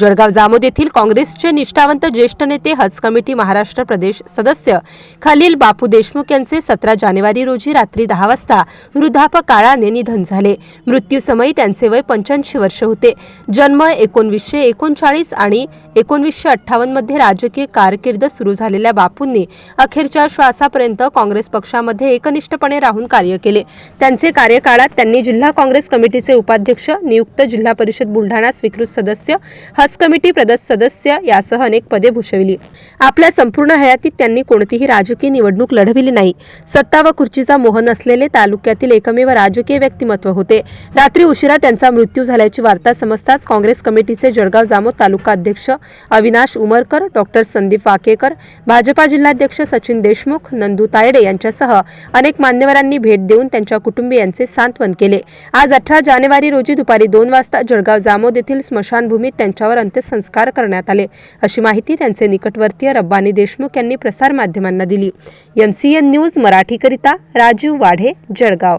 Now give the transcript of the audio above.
जळगाव जामोद येथील काँग्रेसचे निष्ठावंत ज्येष्ठ नेते हज कमिटी महाराष्ट्र प्रदेश सदस्य खलील बापू देशमुख यांचे सतरा जानेवारी रोजी रात्री दहा वाजता वृद्धापकाळाने निधन झाले. मृत्यूसमयी त्यांचे वय पंच्याऐंशी वर्ष होते. जन्म एकोणवीसशे एकोणचाळीस आणि एकोणवीसशे अठ्ठावन्नमध्ये राजकीय कारकीर्द सुरू झालेल्या बापूंनी अखेरच्या श्वासापर्यंत काँग्रेस पक्षामध्ये एकनिष्ठपणे राहून कार्य केले. त्यांचे कार्यकाळात त्यांनी जिल्हा काँग्रेस कमिटीचे उपाध्यक्ष नियुक्त जिल्हा परिषद बुलढाणा स्वीकृत सदस्य हज कमिटी प्रदेश सदस्य यासह अनेक पदे भूषविली. आपल्या संपूर्ण हयातीत त्यांनी कोणतीही राजकीय निवडणूक लढविली नाही. सत्ता व खुर्चीचा मोह नसलेले तालुक्यातील एकमेव राजकीय व्यक्तिमत्व होते. रात्री उशिरा त्यांचा मृत्यू झाल्याची वार्ता समजताच काँग्रेस कमिटीचे जळगाव जामोद तालुका अध्यक्ष अविनाश उमरकर डॉक्टर संदीप वाकेकर भाजपा जिल्हाध्यक्ष सचिन देशमुख नंदू तायडे यांच्यासह अनेक मान्यवरांनी भेट देऊन त्यांच्या कुटुंबियांचे सांत्वन केले. आज अठरा जानेवारी रोजी दुपारी दोन वाजता जळगाव जामोद येथील स्मशानभूमीत त्यांच्यावर अंत्यसंस्कार करण्यात आले. अशी माहिती त्यांचे निकटवर्तीय रब्बानी देशमुख यांनी प्रसारमाध्यमांना दिली. एमसीएन न्यूज मराठीकरिता राजीव वाढे जळगाव.